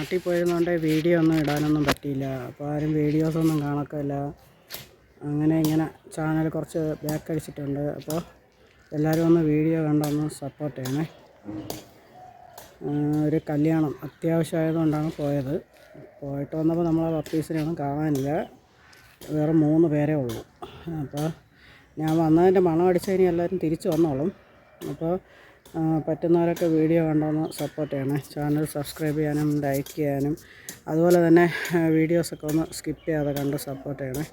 നാട്ടിൽ പോയിരുന്നോണ്ട് വീഡിയോ ഒന്നും ഇടാനൊന്നും പറ്റിയില്ല. അപ്പോൾ ആരും വീഡിയോസൊന്നും കാണക്കില്ല. അങ്ങനെ ഇങ്ങനെ ചാനൽ കുറച്ച് ബാക്ക് അടിച്ചിട്ടുണ്ട്. അപ്പോൾ എല്ലാവരും ഒന്ന് വീഡിയോ കണ്ടൊന്ന് സപ്പോർട്ട് ചെയ്യണേ. ഒരു കല്യാണം അത്യാവശ്യമായതുകൊണ്ടാണ് പോയത്. പോയിട്ട് വന്നപ്പോൾ നമ്മളെ പപ്പീസിനെയൊന്നും കാണാനില്ല. വേറെ മൂന്ന് പേരേ ഉള്ളൂ. അപ്പോൾ ഞാൻ വന്നതിന്റെ മണം അടിച്ചതിന് എല്ലാവരും തിരിച്ചു വന്നോളും. അപ്പോൾ ആ, പറ്റുന്നവരൊക്കെ വീഡിയോ കണ്ടൊന്ന് സപ്പോർട്ട് ചെയ്യണേ. ചാനൽ സബ്സ്ക്രൈബ് ചെയ്യാനും ലൈക്ക് ചെയ്യാനും. അതുപോലെ തന്നെ വീഡിയോസൊക്കെ ഒന്ന് സ്കിപ്പ് ചെയ്യാതെ കണ്ട് സപ്പോർട്ട് ചെയ്യണേ.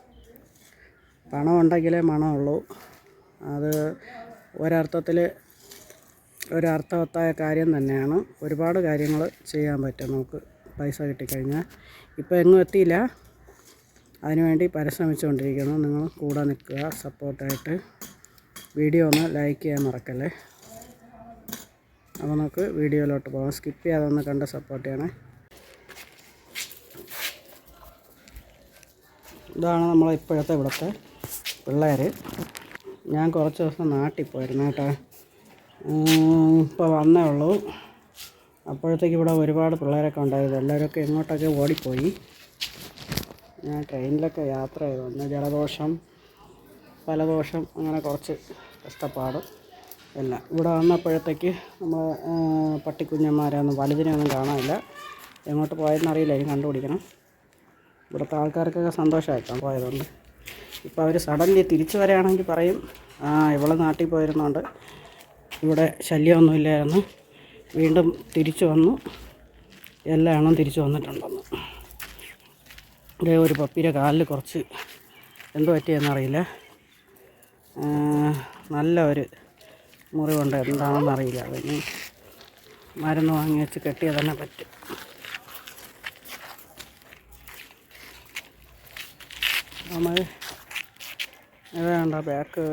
പണം ഉണ്ടെങ്കിലേ മണമുള്ളൂ. അത് ഒരർത്ഥത്തിൽ ഒരർത്ഥവത്തായ കാര്യം തന്നെയാണ്. ഒരുപാട് കാര്യങ്ങൾ ചെയ്യാൻ പറ്റും നമുക്ക് പൈസ കിട്ടിക്കഴിഞ്ഞാൽ. ഇപ്പോൾ എങ്ങും എത്തിയില്ല. അതിനുവേണ്ടി പരിശ്രമിച്ചുകൊണ്ടിരിക്കുന്നു. നിങ്ങൾ കൂടെ നിൽക്കുക സപ്പോർട്ടായിട്ട് വീഡിയോ ഒന്ന് ലൈക്ക് ചെയ്യാൻ മറക്കല്ലേ. അപ്പോൾ നമുക്ക് വീഡിയോയിലോട്ട് പോകാം. സ്കിപ്പ് ചെയ്യാതെ ഒന്ന് കണ്ട് സപ്പോർട്ട് ചെയ്യണേ. ഇതാണ് നമ്മളെ ഇപ്പോഴത്തെ ഇവിടുത്തെ പിള്ളേർ ഞാൻ കുറച്ച് ദിവസം നാട്ടിൽ പോയിരുന്നു കേട്ടോ. ഇപ്പോൾ വന്നേ ഉള്ളൂ. അപ്പോഴത്തേക്ക് ഇവിടെ ഒരുപാട് പിള്ളേരൊക്കെ ഉണ്ടായിരുന്നു. എല്ലാവരൊക്കെ എങ്ങോട്ടൊക്കെ ഓടിപ്പോയി. ഞാൻ ട്രെയിനിലൊക്കെ യാത്ര ചെയ്തു. വന്ന് ജലദോഷം പലദോഷം അങ്ങനെ കുറച്ച് കഷ്ടപ്പാട്. എല്ലാം ഇവിടെ വന്നപ്പോഴത്തേക്ക് നമ്മൾ പട്ടിക്കുഞ്ഞന്മാരൊന്നും വലുതിനെയൊന്നും കാണാനില്ല. എങ്ങോട്ട് പോയതെന്ന് അറിയില്ല ഇനി കണ്ടുപിടിക്കണം. ഇവിടുത്തെ ആൾക്കാർക്കൊക്കെ സന്തോഷമായിട്ടാണ് പോയതുകൊണ്ട് ഇപ്പോൾ അവർ സഡൻലി തിരിച്ചു വരികയാണെങ്കിൽ പറയും ആ ഇവൾ നാട്ടിൽ പോയിരുന്നുകൊണ്ട് ഇവിടെ ശല്യമൊന്നുമില്ലായിരുന്നു വീണ്ടും തിരിച്ചു വന്നു. എല്ലാ എണ്ണം തിരിച്ചു വന്നിട്ടുണ്ടെന്ന്. ഇതേ ഒരു പപ്പിയുടെ കാലിൽ കുറച്ച് എന്ത് പറ്റിയെന്നറിയില്ല നല്ല ഒരു മുറിവുണ്ട്. എന്താണെന്ന് അറിയില്ല. അതിന് മരുന്ന് വാങ്ങി വെച്ച് കെട്ടിയ തന്നെ പറ്റും. നമ്മൾ ഏതാണ്ട ബാക്ക്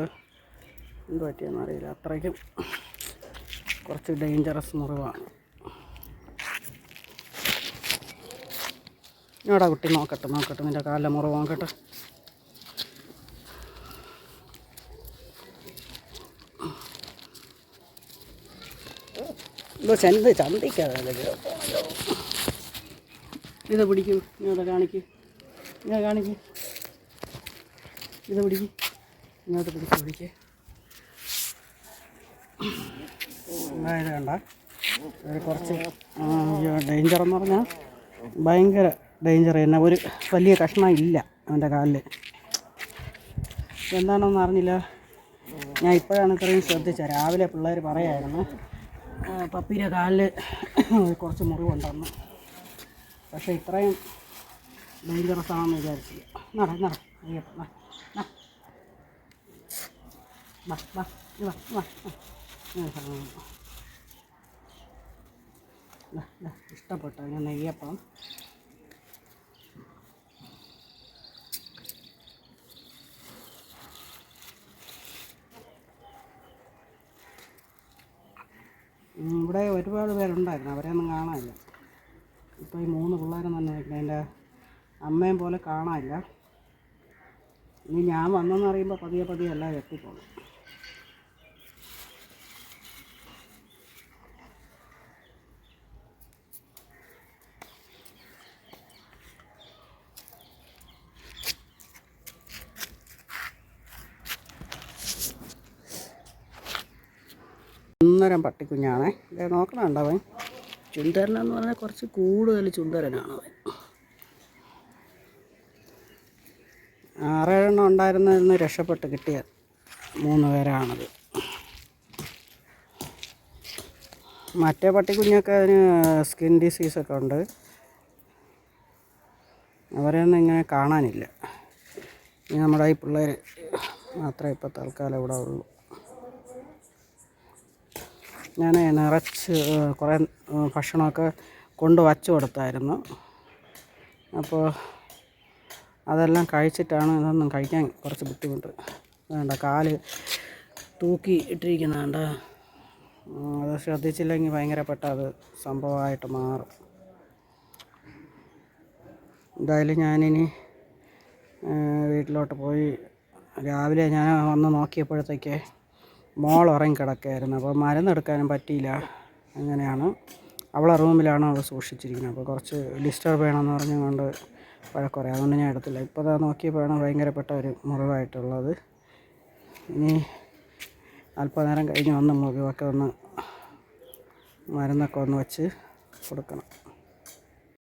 എന്ത് പറ്റിയെന്ന് അറിയില്ല. അത്രയ്ക്കും കുറച്ച് ഡേഞ്ചറസ് മുറിവാണ്. ഇവിടെ കുട്ടി നോക്കട്ടെ നോക്കട്ടെ. നിന്റെ കാലിലെ മുറിവ് നോക്കട്ടെ. ഇതോ ചെന്ത് ചന്തിക്കാതെ ഇത് പിടിക്കൂ. ഇങ്ങോട്ട് കാണിക്കൂ. ഇങ്ങനെ കാണിക്കൂ. ഇത് പിടിക്ക്. ഇങ്ങോട്ട് പിടിച്ച് പിടിക്കേ. ഇത് കണ്ട കുറച്ച് ഡേഞ്ചർ എന്ന് പറഞ്ഞാൽ ഭയങ്കര ഡേഞ്ചർ തന്നെ ഒരു വലിയ കഷ്ണം ഇല്ല അവന്റെ കാലിൽ എന്താണെന്ന് അറിഞ്ഞില്ല. ഞാൻ ഇപ്പോഴാണ് ഇത്രയും ശ്രദ്ധിച്ചത്. രാവിലെ പിള്ളേർ പറയായിരുന്നു ആ, പപ്പിയുടെ കാലിൽ കുറച്ച് മുറിവുണ്ടെന്ന്. പക്ഷേ ഇത്രയും ഡേഞ്ചറസ് ആണെന്ന് വിചാരിച്ചില്ല. നട നട അയ്യപ്പ ഇഷ്ടപ്പെട്ടു. ഞാൻ നെയ്യപ്പം. ഇവിടെ ഒരുപാട് പേരുണ്ടായിരുന്നു. അവരെയൊന്നും കാണാനില്ല. ഇപ്പോൾ ഈ മൂന്ന് പിള്ളേരും തന്നെ നിൽക്കുന്നത് എന്റെ അമ്മയും പോലെ കാണാനില്ല. ഇനി ഞാൻ വന്നെന്ന് അറിയുമ്പോൾ പതിയെ പതിയെ എല്ലാം എത്തിക്കോളും. ഒന്നരം പട്ടിക്കുഞ്ഞാണേ. ഇതേ നോക്കണുണ്ട് അവൻ ചുണ്ടരനെന്ന് പറഞ്ഞാൽ കുറച്ച് കൂടുതൽ ചുണ്ടരനാണ് അവൻ ആറേഴെണ്ണം ഉണ്ടായിരുന്നതെന്ന് രക്ഷപ്പെട്ട് കിട്ടിയ മൂന്ന് പേരാണത്. മറ്റേ പട്ടിക്കുഞ്ഞൊക്കെ അതിന് സ്കിൻ ഡിസീസൊക്കെ ഉണ്ട്. അവരെയൊന്നും ഇങ്ങനെ കാണാനില്ല. നമ്മുടെ ഈ പിള്ളേർ മാത്രമേ ഇപ്പോൾ തൽക്കാലം ഇവിടെ ഉള്ളൂ. ഞാൻ നിറച്ച് കുറേ ഭക്ഷണമൊക്കെ കൊണ്ട് വച്ചു കൊടുത്തായിരുന്നു. അപ്പോൾ അതെല്ലാം കഴിച്ചിട്ടാണ് ഇതൊന്നും കഴിക്കാൻ കുറച്ച് ബുദ്ധിമുട്ട്. വേണ്ട കാൽ തൂക്കി ഇട്ടിരിക്കുന്നുണ്ട്. അത് ശ്രദ്ധിച്ചില്ലെങ്കിൽ ഭയങ്കരപ്പെട്ട അത് സംഭവമായിട്ട് മാറും. എന്തായാലും ഞാനിനി വീട്ടിലോട്ട് പോയി രാവിലെ ഞാൻ വന്ന് നോക്കിയപ്പോഴത്തേക്ക് മോൾ ഉറങ്ങി കിടക്കുകയായിരുന്നു അപ്പോൾ മരുന്നെടുക്കാനും പറ്റിയില്ല. അങ്ങനെയാണ്. അവളെ റൂമിലാണ് അവൾ സൂക്ഷിച്ചിരിക്കുന്നത്. അപ്പോൾ കുറച്ച് ഡിസ്റ്റർബ് ചെയ്യണമെന്ന് പറഞ്ഞുകൊണ്ട് വഴക്കുറേ അതുകൊണ്ട് ഞാൻ എടുത്തില്ല. ഇപ്പോൾ അതാ നോക്കിയപ്പോഴാണ് ഭയങ്കരപ്പെട്ട ഒരു മുറിവായിട്ടുള്ളത്. ഇനി അല്പനേരം കഴിഞ്ഞ് വന്ന് മുറിവൊക്കെ ഒന്ന് മരുന്നൊക്കെ ഒന്ന് വെച്ച് കൊടുക്കണം.